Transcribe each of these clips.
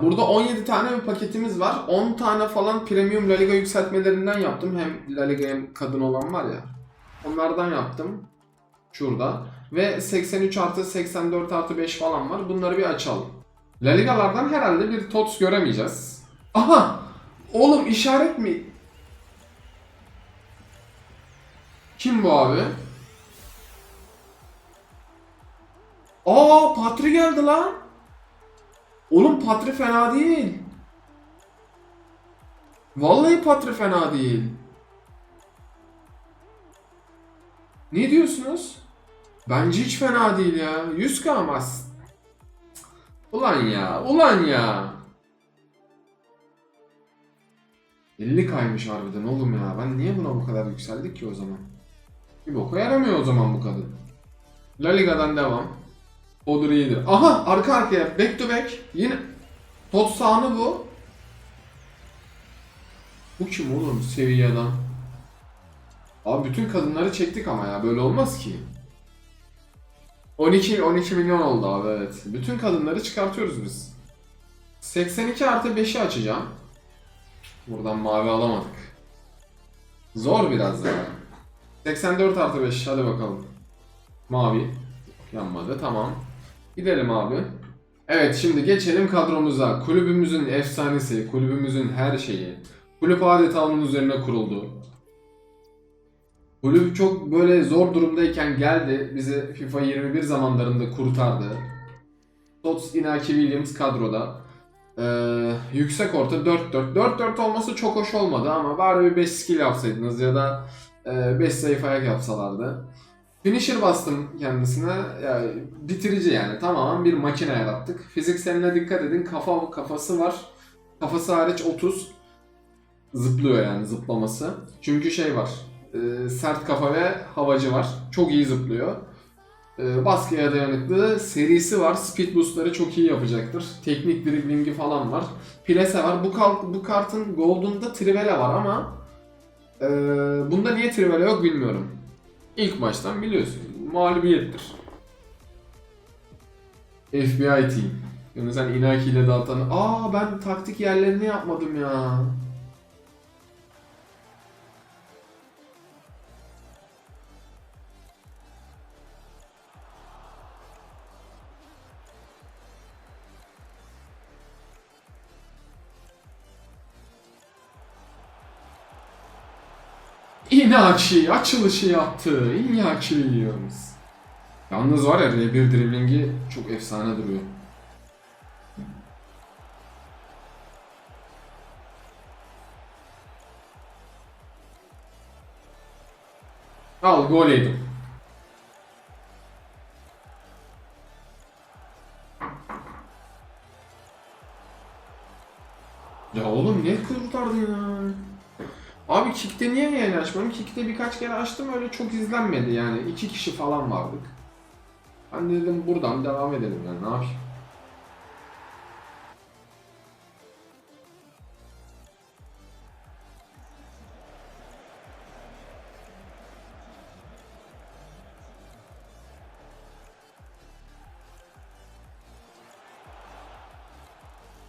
Burada 17 tane bir paketimiz var. 10 tane falan premium La Liga yükseltmelerinden yaptım. Hem La Liga hem kadın olan var ya. Onlardan yaptım. Şurada. Ve 83 artı 84 artı 5 falan var. Bunları bir açalım. La Liga'lardan herhalde bir TOTS göremeyeceğiz. Aha! Oğlum işaret mi? Kim bu abi? Aa Patri geldi lan. Oğlum Patri fena değil. Vallahi Patri fena değil. Ne diyorsunuz? Bence hiç fena değil ya. 100 kalmaz. Ulan ya, ulan ya. 50 kaymış harbiden oğlum ya. Ben niye buna bu kadar yükseldik ki o zaman? Bir boka yaramıyor o zaman bu kadın. La Liga'dan devam. Odur iyidir. Aha arka arkaya back to back. Yine pot sahne bu. Bu kim oğlum seviyeden? Abi bütün kadınları çektik ama ya böyle olmaz ki. 12 12 milyon oldu abi evet. Bütün kadınları çıkartıyoruz biz. 82 artı 5'i açacağım. Buradan mavi alamadık. Zor biraz ya. 84 artı 5 hadi bakalım. Mavi. Yanmadı tamam. Gidelim abi. Evet şimdi geçelim kadromuza. Kulübümüzün efsanesi, kulübümüzün her şeyi. Kulüp adeta onun üzerine kuruldu. Kulüp çok böyle zor durumdayken geldi. Bizi FIFA 21 zamanlarında kurtardı. Tots Inaki Williams kadroda. Ee, yüksek orta 4-4. 4-4 olması çok hoş olmadı ama bari bir 5 skill yapsaydınız ya da 5 zayıf ayak yapsalardı. Finisher bastım kendisine. Yani bitirici yani. Tamamen bir makine yarattık. Fizikseline dikkat edin. Kafa kafası var. Kafası hariç 30. Zıplıyor yani zıplaması. Çünkü şey var. e, sert kafa ve havacı var. Çok iyi zıplıyor. E, baskıya dayanıklı. Serisi var. Speed boostları çok iyi yapacaktır. Teknik driblingi falan var. Plase var. Bu, bu kartın Golden'da Trivela var ama e, bunda niye Trivela yok bilmiyorum. İlk baştan biliyorsun. Mağlubiyettir. FBI team. Yani sen Inaki ile dağıtan... Aa ben taktik yerlerini yapmadım ya. Inaki açılışı yaptı. Inaki Williams. Yalnız var ya R1 driblingi çok efsane duruyor. Al gol yedim. Ya oğlum niye kurtardın ya? Abi Kick'te niye yayın açmadım? Kick'te birkaç kere açtım öyle çok izlenmedi yani. iki kişi falan vardık. Ben de dedim buradan devam edelim yani ne yapayım.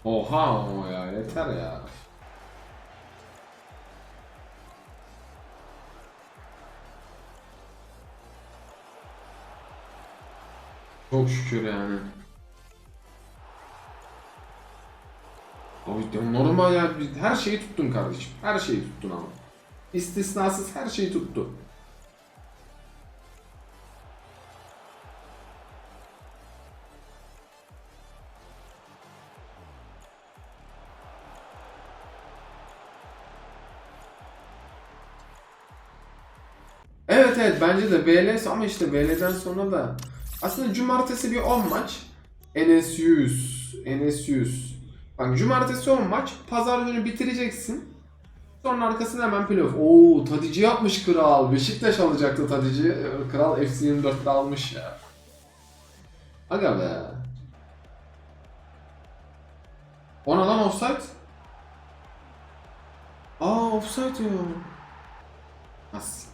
Oha ama ya yeter ya. Çok şükür yani. Abi normal ya her şeyi tuttun kardeşim. Her şeyi tuttun ama. İstisnasız her şeyi tuttu. Evet evet bence de BL ama işte BL'den sonra da aslında cumartesi bir 10 maç NS 100 NS 100 Bak cumartesi 10 maç pazar günü bitireceksin sonra arkasında hemen playoff. Oo Tadici yapmış kral. Beşiktaş alacaktı Tadici. Kral FC 24'te almış ya. Aga be. Ona lan offside. Aa offside ya. As.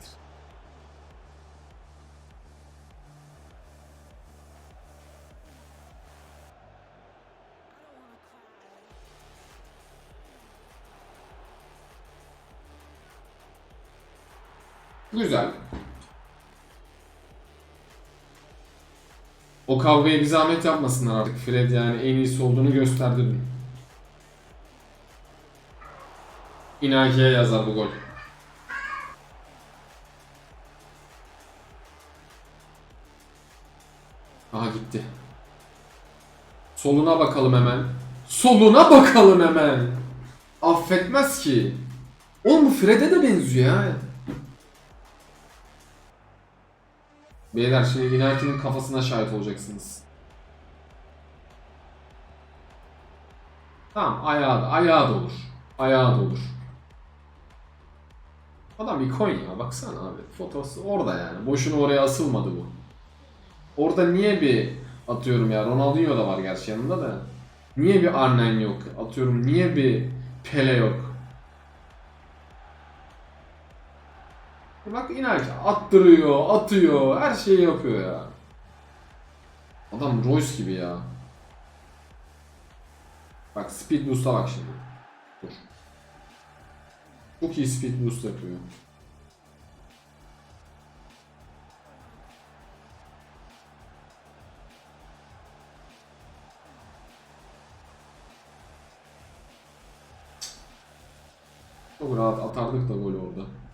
Güzel. O kavgaya bir zahmet yapmasınlar artık. Fred yani en iyisi olduğunu gösterdi dün. Inaki'ye yazar bu gol. Aha gitti. Soluna bakalım hemen. Soluna bakalım hemen. Affetmez ki. Oğlum Fred'e de benziyor ya. Beyler şimdi Inaki'nin kafasına şahit olacaksınız. Tamam ayağı da, ayağı da olur. Ayağı da olur. Adam ikon ya baksana abi. Fotosu orada yani. Boşuna oraya asılmadı bu. Orada niye bir atıyorum ya Ronaldinho da var gerçi yanında da. Niye bir Arnen yok? Atıyorum niye bir Pele yok? Bak Inaki attırıyor, atıyor, her şeyi yapıyor ya. Adam Royce gibi ya. Bak speed boost'a bak şimdi. Dur. Çok iyi speed boost yapıyor. Çok rahat atardık da gol orada.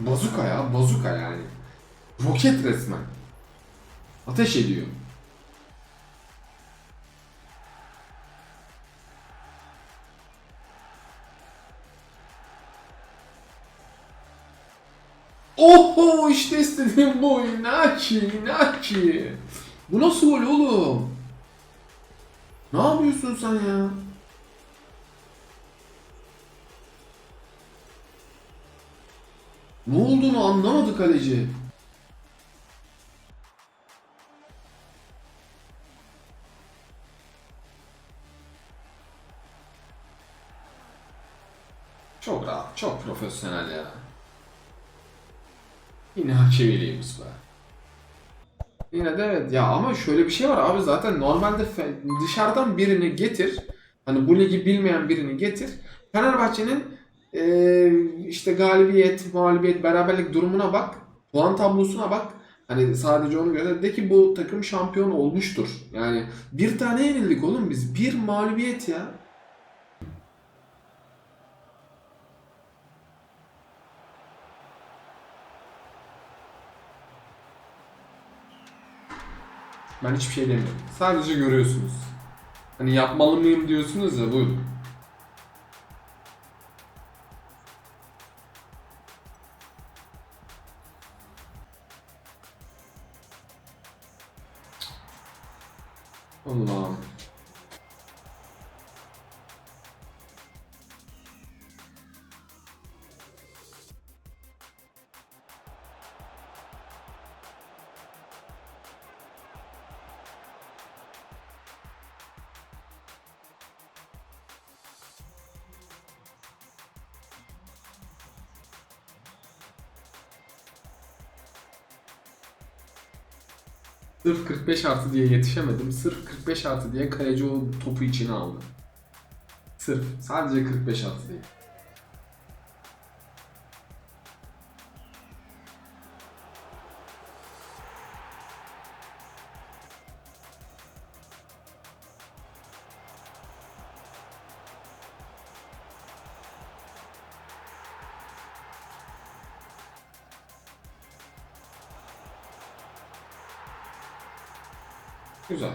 Bazuka ya, bazuka yani. Roket resmen. Ateş ediyor. Oho işte istediğim bu. Inaki, Inaki. Bu nasıl gol oğlum? Ne yapıyorsun sen ya? Ne olduğunu anlamadı kaleci. Çok rahat, çok profesyonel ya. Yine Williams be. Yine de evet ya ama şöyle bir şey var abi zaten normalde dışarıdan birini getir. Hani bu ligi bilmeyen birini getir. Fenerbahçe'nin eee, işte galibiyet, mağlubiyet, beraberlik durumuna bak. Puan tablosuna bak. Hani sadece onu göre de ki bu takım şampiyon olmuştur. Yani bir tane yenildik oğlum biz. Bir mağlubiyet ya. Ben hiçbir şey demiyorum. Sadece görüyorsunuz. Hani yapmalı mıyım diyorsunuz ya buyurun. Allah'ım. Sırf 45 artı diye yetişemedim. Sırf 45 artı diye kaleci o topu içine aldı. Sırf. Sadece 45 artı diye. Güzel.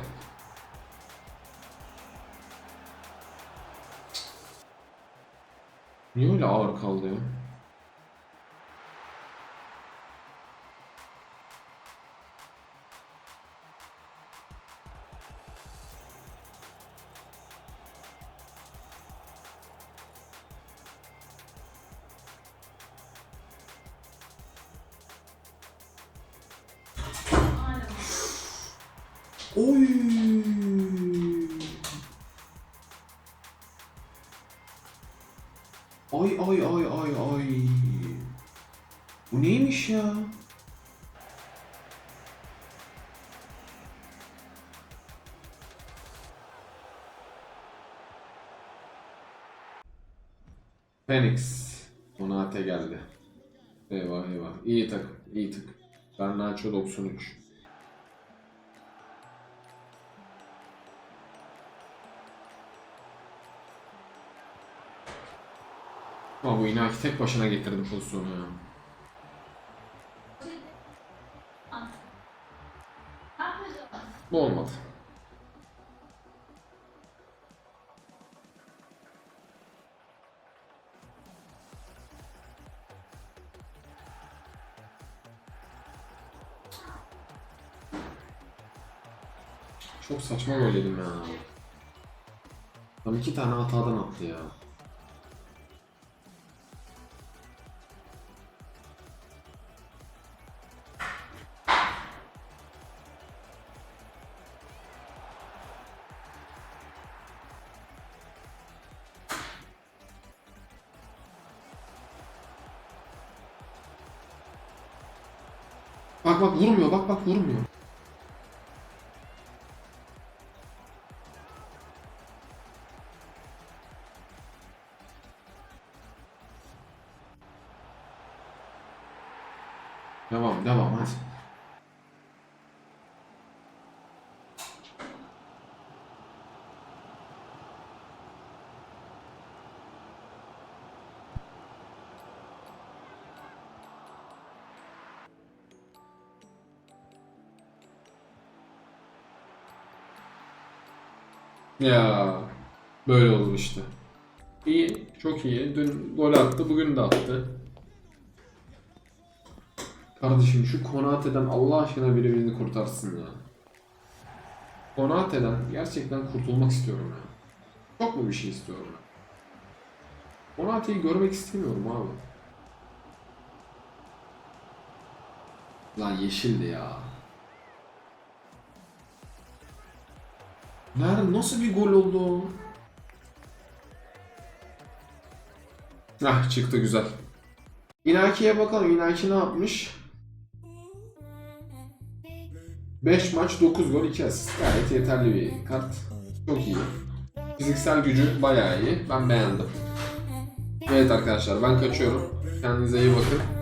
Niye öyle ağır kaldı ya? Oy. Ay ay ay ay ay. Bu neymiş ya? Phoenix. Konate geldi. Eyvah eyvah. İyi takım. iyi takım. Garnacho 93. bu Inaki tek başına getirdi pozisyonu ya. Bu olmadı. Çok saçma gol yedim ya. Tam iki tane hatadan attı ya. Bak vurmuyor bak bak vurmuyor. Devam devam hadi. Ya böyle olur işte. İyi, çok iyi. Dün gol attı, bugün de attı. Kardeşim şu Konate'den Allah aşkına biri birini kurtarsın ya. Konate'den gerçekten kurtulmak istiyorum ya. Çok mu bir şey istiyorum ya? Konate'yi görmek istemiyorum abi. Lan yeşildi ya. Nerede? Nasıl bir gol oldu? Ah çıktı güzel. Inaki'ye bakalım. Inaki ne yapmış? 5 maç 9 gol 2 asist. Gayet yeterli bir kart. Çok iyi. Fiziksel gücü bayağı iyi. Ben beğendim. Evet arkadaşlar ben kaçıyorum. Kendinize iyi bakın.